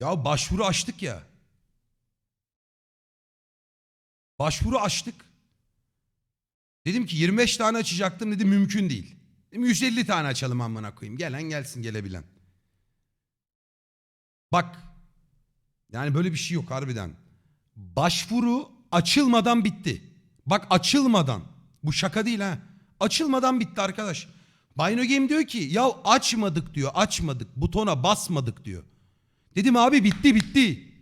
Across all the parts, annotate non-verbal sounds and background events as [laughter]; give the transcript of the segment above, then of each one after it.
Ya başvuru açtık ya. Başvuru açtık. Dedim ki 25 tane açacaktım dedi mümkün değil. Dedim 150 tane açalım amına koyayım. Gelen gelsin gelebilen. Bak. Yani böyle bir şey yok harbiden. Başvuru açılmadan bitti. Bak açılmadan. Bu şaka değil ha. Açılmadan bitti arkadaş. Bino Game diyor ki ya açmadık diyor açmadık butona basmadık diyor. Dedim abi bitti bitti.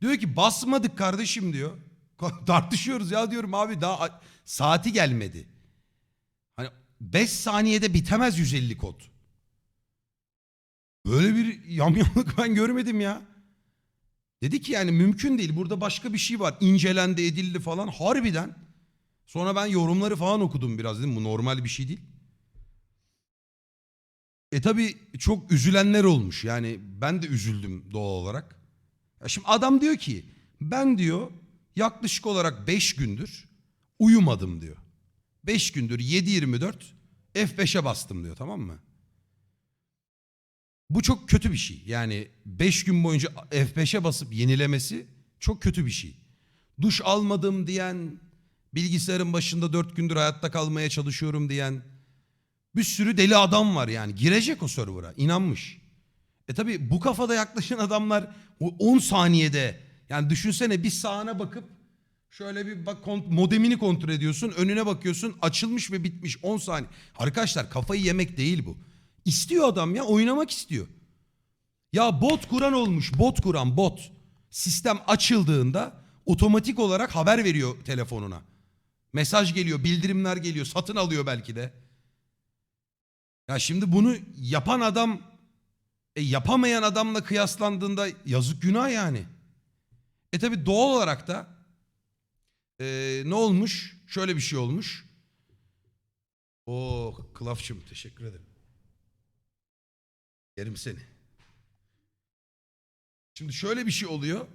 Diyor ki basmadık kardeşim diyor. [laughs] Tartışıyoruz ya diyorum abi daha saati gelmedi. Hani 5 saniyede bitemez 150 kod. Böyle bir yamyamlık [laughs] ben görmedim ya. Dedi ki yani mümkün değil. Burada başka bir şey var. İncelendi, edildi falan. Harbiden. Sonra ben yorumları falan okudum biraz dedim. Bu normal bir şey değil. E tabi çok üzülenler olmuş. Yani ben de üzüldüm doğal olarak. Ya şimdi adam diyor ki ben diyor yaklaşık olarak 5 gündür uyumadım diyor. 5 gündür 7-24 F5'e bastım diyor tamam mı? Bu çok kötü bir şey. Yani 5 gün boyunca F5'e basıp yenilemesi çok kötü bir şey. Duş almadım diyen, bilgisayarın başında 4 gündür hayatta kalmaya çalışıyorum diyen bir sürü deli adam var yani. Girecek o server'a inanmış. E tabi bu kafada yaklaşan adamlar o 10 saniyede yani düşünsene bir sağına bakıp şöyle bir bak modemini kontrol ediyorsun önüne bakıyorsun açılmış ve bitmiş 10 saniye. Arkadaşlar kafayı yemek değil bu. İstiyor adam ya oynamak istiyor. Ya bot kuran olmuş bot kuran bot. Sistem açıldığında otomatik olarak haber veriyor telefonuna. Mesaj geliyor bildirimler geliyor satın alıyor belki de. Ya şimdi bunu yapan adam e, yapamayan adamla kıyaslandığında yazık günah yani. E tabi doğal olarak da e, ne olmuş? Şöyle bir şey olmuş. O Klafçım teşekkür ederim. Yerim seni. Şimdi şöyle bir şey oluyor.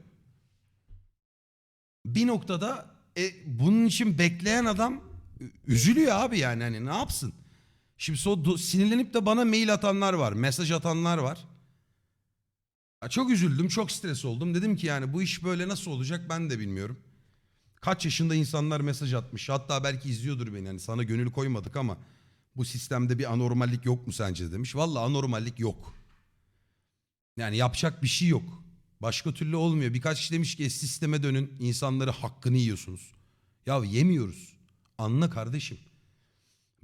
Bir noktada e, bunun için bekleyen adam üzülüyor abi yani hani ne yapsın? Şimdi so sinirlenip de bana mail atanlar var, mesaj atanlar var. Ya çok üzüldüm, çok stres oldum. Dedim ki yani bu iş böyle nasıl olacak ben de bilmiyorum. Kaç yaşında insanlar mesaj atmış. Hatta belki izliyordur beni. Yani sana gönül koymadık ama bu sistemde bir anormallik yok mu sence demiş. Valla anormallik yok. Yani yapacak bir şey yok. Başka türlü olmuyor. Birkaç kişi demiş ki "E, sisteme dönün. insanları hakkını yiyorsunuz. Ya yemiyoruz. Anla kardeşim.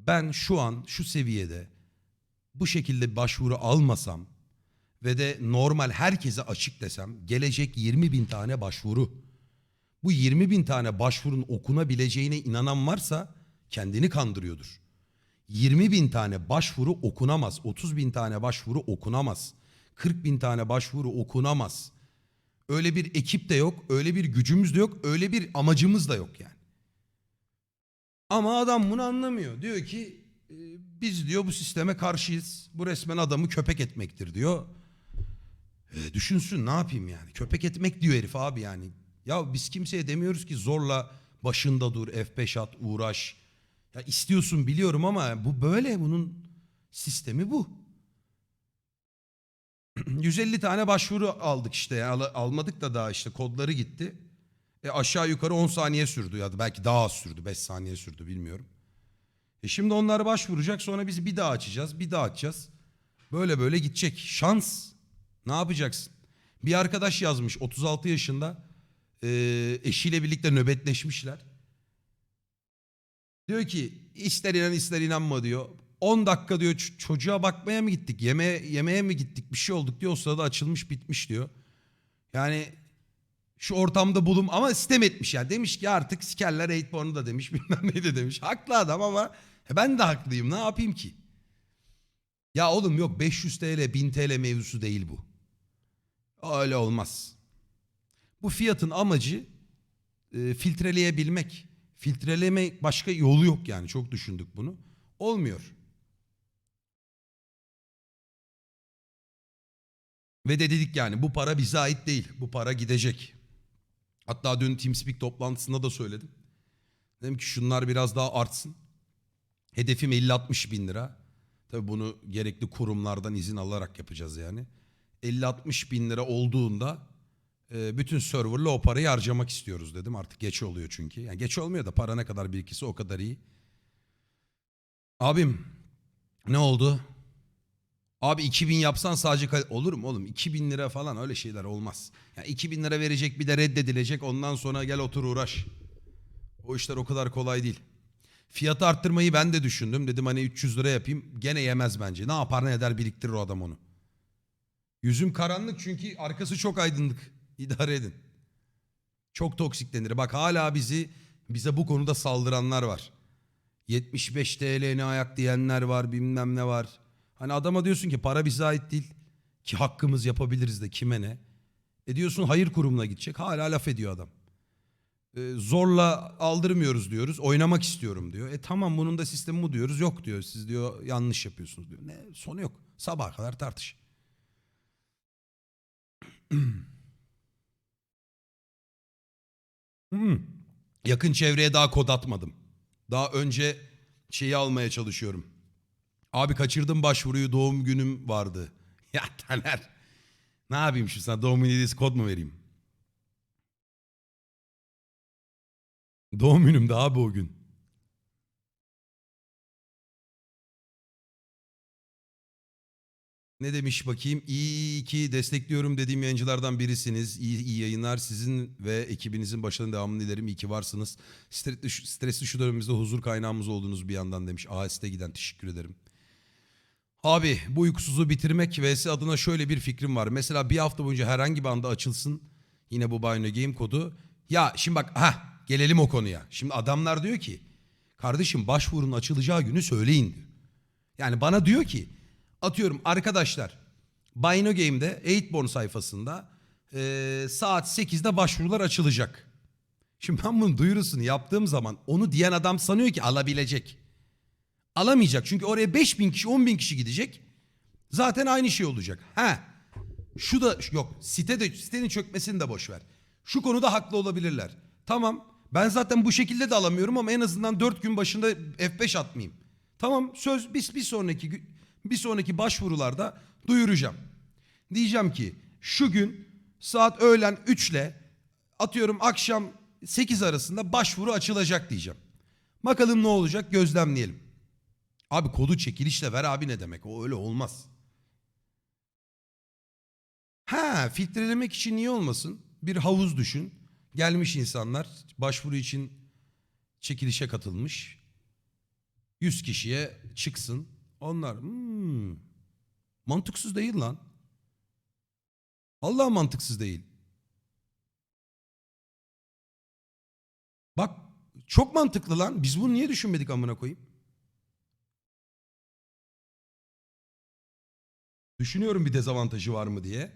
Ben şu an şu seviyede bu şekilde başvuru almasam ve de normal herkese açık desem gelecek 20 bin tane başvuru. Bu 20 bin tane başvurun okunabileceğine inanan varsa kendini kandırıyordur. 20 bin tane başvuru okunamaz. 30 bin tane başvuru okunamaz. 40 bin tane başvuru okunamaz. Öyle bir ekip de yok, öyle bir gücümüz de yok, öyle bir amacımız da yok yani. Ama adam bunu anlamıyor. Diyor ki e, biz diyor bu sisteme karşıyız. Bu resmen adamı köpek etmektir diyor. E, düşünsün ne yapayım yani. Köpek etmek diyor herif abi yani. Ya biz kimseye demiyoruz ki zorla başında dur, F5 at, uğraş. Ya istiyorsun biliyorum ama bu böyle bunun sistemi bu. [clears throat] 150 tane başvuru aldık işte. Al- almadık da daha işte kodları gitti. E aşağı yukarı 10 saniye sürdü ya da belki daha az sürdü. 5 saniye sürdü bilmiyorum. E şimdi onlar başvuracak sonra biz bir daha açacağız bir daha açacağız. Böyle böyle gidecek. Şans. Ne yapacaksın? Bir arkadaş yazmış 36 yaşında e, eşiyle birlikte nöbetleşmişler. Diyor ki ister inan ister inanma diyor. 10 dakika diyor çocuğa bakmaya mı gittik yemeğe, yemeğe mi gittik bir şey olduk diyor. O sırada açılmış bitmiş diyor. Yani şu ortamda bulum ama sistem etmiş yani. Demiş ki artık sikerler 8born'u da demiş [laughs] bilmem ne de demiş. Haklı adam ama e, ben de haklıyım ne yapayım ki? Ya oğlum yok 500 TL 1000 TL mevzusu değil bu. Öyle olmaz. Bu fiyatın amacı e, filtreleyebilmek. Filtreleme başka yolu yok yani çok düşündük bunu. Olmuyor. Ve de dedik yani bu para bize ait değil. Bu para gidecek. Hatta dün TeamSpeak toplantısında da söyledim. Dedim ki şunlar biraz daha artsın. Hedefim 50-60 bin lira. Tabii bunu gerekli kurumlardan izin alarak yapacağız yani. 50-60 bin lira olduğunda e, bütün serverla o parayı harcamak istiyoruz dedim. Artık geç oluyor çünkü. Yani geç olmuyor da para ne kadar birikirse o kadar iyi. Abim ne oldu? Abi 2000 yapsan sadece olur mu oğlum? 2000 lira falan öyle şeyler olmaz. Yani 2000 lira verecek bir de reddedilecek ondan sonra gel otur uğraş. O işler o kadar kolay değil. Fiyatı arttırmayı ben de düşündüm. Dedim hani 300 lira yapayım. Gene yemez bence. Ne yapar ne eder biriktirir o adam onu. Yüzüm karanlık çünkü arkası çok aydınlık. [laughs] İdare edin. Çok toksik denir. Bak hala bizi bize bu konuda saldıranlar var. 75 TL ne ayak diyenler var bilmem ne var. Hani adama diyorsun ki para bize ait değil. Ki hakkımız yapabiliriz de kime ne. E diyorsun hayır kurumuna gidecek. Hala laf ediyor adam. E, zorla aldırmıyoruz diyoruz. Oynamak istiyorum diyor. E tamam bunun da sistemi bu diyoruz. Yok diyor. Siz diyor yanlış yapıyorsunuz diyor. Ne sonu yok. Sabaha kadar tartış. [clears throat] Hmm. Yakın çevreye daha kod atmadım. Daha önce şeyi almaya çalışıyorum. Abi kaçırdım başvuruyu doğum günüm vardı. [laughs] Ya Taner. Ne yapayım şimdi sana doğum günü hediyesi kod mu vereyim? Doğum günümde abi o gün. Ne demiş bakayım? İyi ki destekliyorum dediğim yayıncılardan birisiniz. İyi, iyi yayınlar. Sizin ve ekibinizin başarının devamını dilerim. İyi ki varsınız. Stresli, stresli şu dönemimizde huzur kaynağımız oldunuz bir yandan demiş. AS'te giden teşekkür ederim. Abi bu uykusuzu bitirmek vs adına şöyle bir fikrim var. Mesela bir hafta boyunca herhangi bir anda açılsın. Yine bu Bino Game kodu. Ya şimdi bak ha gelelim o konuya. Şimdi adamlar diyor ki kardeşim başvurunun açılacağı günü söyleyin diyor. Yani bana diyor ki atıyorum arkadaşlar Bino Game'de 8born sayfasında eee, saat 8'de başvurular açılacak. Şimdi ben bunun duyurusunu yaptığım zaman onu diyen adam sanıyor ki alabilecek. Alamayacak çünkü oraya 5000 kişi 10 bin kişi gidecek. Zaten aynı şey olacak. Ha şu da yok site de sitenin çökmesini de boş ver. Şu konuda haklı olabilirler. Tamam ben zaten bu şekilde de alamıyorum ama en azından 4 gün başında F5 atmayayım. Tamam söz biz bir sonraki bir sonraki başvurularda duyuracağım. Diyeceğim ki şu gün saat öğlen 3 ile atıyorum akşam 8 arasında başvuru açılacak diyeceğim. Bakalım ne olacak gözlemleyelim. Abi kodu çekilişle ver abi ne demek? O öyle olmaz. Ha filtrelemek için niye olmasın? Bir havuz düşün. Gelmiş insanlar başvuru için çekilişe katılmış. 100 kişiye çıksın. Onlar hmm, mantıksız değil lan. Allah mantıksız değil. Bak çok mantıklı lan. Biz bunu niye düşünmedik amına koyayım? Düşünüyorum bir dezavantajı var mı diye.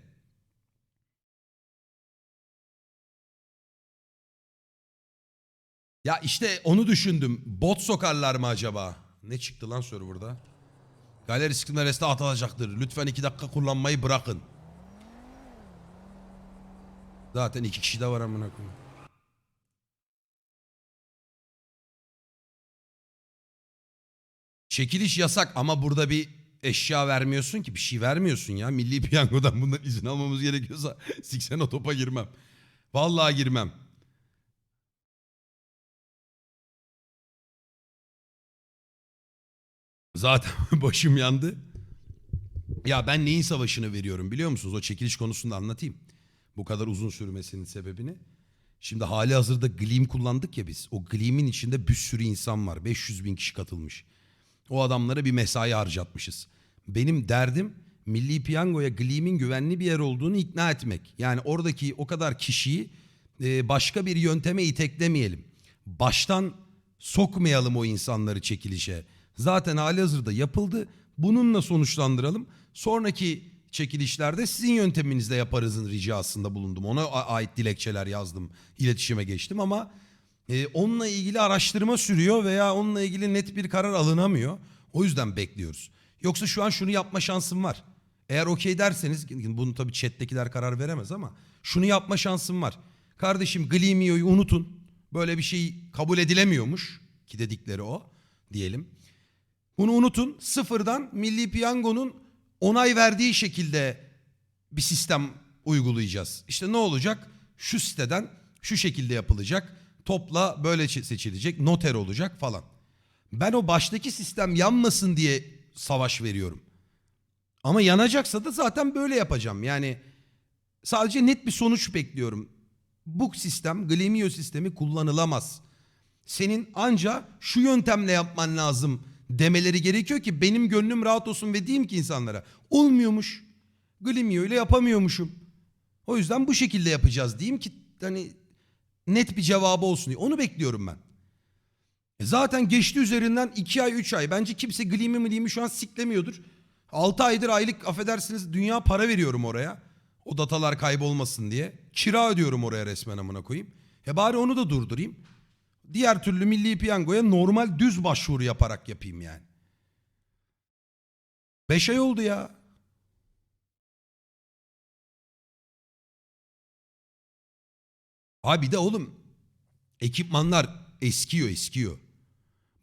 Ya işte onu düşündüm. Bot sokarlar mı acaba? Ne çıktı lan serverda? Galeri sıkıntı reste atılacaktır. Lütfen iki dakika kullanmayı bırakın. Zaten iki kişi de var amına koyayım. Çekiliş yasak ama burada bir eşya vermiyorsun ki bir şey vermiyorsun ya. Milli piyangodan bundan izin almamız gerekiyorsa [laughs] siksen o topa girmem. Vallahi girmem. Zaten [laughs] başım yandı. Ya ben neyin savaşını veriyorum biliyor musunuz? O çekiliş konusunda anlatayım. Bu kadar uzun sürmesinin sebebini. Şimdi hali hazırda Gleam kullandık ya biz. O Gleam'in içinde bir sürü insan var. 500 bin kişi katılmış. O adamlara bir mesai harcatmışız. Benim derdim Milli Piyango'ya Gleam'in güvenli bir yer olduğunu ikna etmek. Yani oradaki o kadar kişiyi e, başka bir yönteme iteklemeyelim. Baştan sokmayalım o insanları çekilişe. Zaten hali hazırda yapıldı. Bununla sonuçlandıralım. Sonraki çekilişlerde sizin yönteminizle yaparızın ricasında bulundum. Ona ait dilekçeler yazdım. iletişime geçtim ama e, onunla ilgili araştırma sürüyor veya onunla ilgili net bir karar alınamıyor. O yüzden bekliyoruz. Yoksa şu an şunu yapma şansım var. Eğer okey derseniz bunu tabii chat'tekiler karar veremez ama şunu yapma şansım var. Kardeşim Gleamio'yu unutun. Böyle bir şey kabul edilemiyormuş ki dedikleri o diyelim. Bunu unutun. Sıfırdan Milli Piyango'nun onay verdiği şekilde bir sistem uygulayacağız. İşte ne olacak? Şu siteden şu şekilde yapılacak. Topla böyle seçilecek. Noter olacak falan. Ben o baştaki sistem yanmasın diye savaş veriyorum. Ama yanacaksa da zaten böyle yapacağım. Yani sadece net bir sonuç bekliyorum. Bu sistem, Glimio sistemi kullanılamaz. Senin anca şu yöntemle yapman lazım demeleri gerekiyor ki benim gönlüm rahat olsun ve diyeyim ki insanlara olmuyormuş. Glimio ile yapamıyormuşum. O yüzden bu şekilde yapacağız diyeyim ki hani net bir cevabı olsun diye. Onu bekliyorum ben. E zaten geçti üzerinden 2 ay 3 ay. Bence kimse Gleam'i Gleam'i şu an siklemiyordur. 6 aydır aylık affedersiniz dünya para veriyorum oraya. O datalar kaybolmasın diye. Kira ödüyorum oraya resmen amına koyayım. E bari onu da durdurayım. Diğer türlü milli piyangoya normal düz başvuru yaparak yapayım yani. 5 ay oldu ya. Abi de oğlum ekipmanlar eskiyor eskiyor.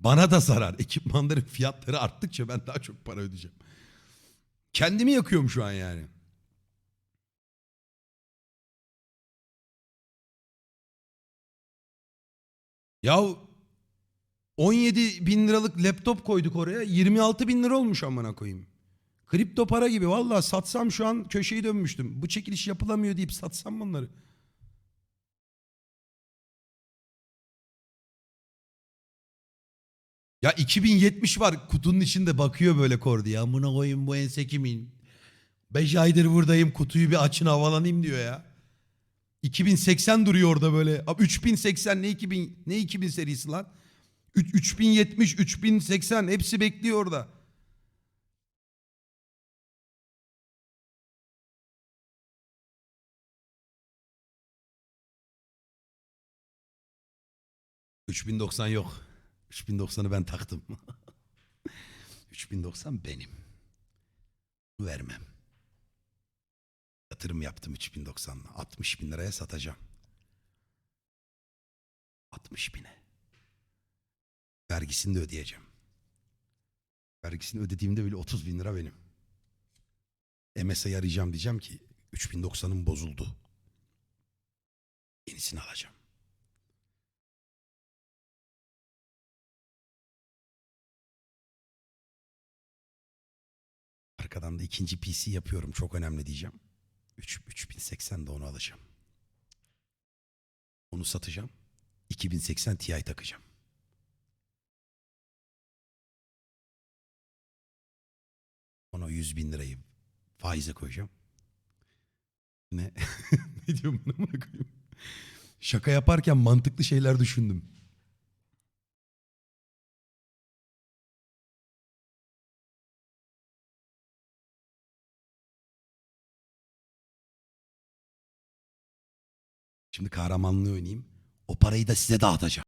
Bana da zarar. Ekipmanların fiyatları arttıkça ben daha çok para ödeyeceğim. Kendimi yakıyorum şu an yani. Ya 17 bin liralık laptop koyduk oraya. 26 bin lira olmuş amına koyayım. Kripto para gibi. Vallahi satsam şu an köşeyi dönmüştüm. Bu çekiliş yapılamıyor deyip satsam bunları. Ya 2070 var kutunun içinde bakıyor böyle kordi. Ya amına koyayım bu ense kimin? 5 aydır buradayım kutuyu bir açın havalanayım diyor ya. 2080 duruyor orada böyle. Abi 3080 ne 2000 ne 2000 serisi lan? Üç- 3070, 3080 hepsi bekliyor orada. ...3090 yok. 3090'ı ben taktım. [laughs] 3090 benim. Vermem. Yatırım yaptım 3090'la. 60 bin liraya satacağım. 60 bine. Vergisini de ödeyeceğim. Vergisini ödediğimde bile 30 bin lira benim. MS'e arayacağım diyeceğim ki 3090'ım bozuldu. Yenisini alacağım. Arkadan da ikinci PC yapıyorum. Çok önemli diyeceğim. 3, 3080 de onu alacağım. Onu satacağım. 2080 Ti takacağım. Ona 100 bin lirayı faize koyacağım. Ne? [laughs] ne diyorum buna koyayım? Şaka yaparken mantıklı şeyler düşündüm. Şimdi kahramanlığı oynayayım. O parayı da size dağıtacağım.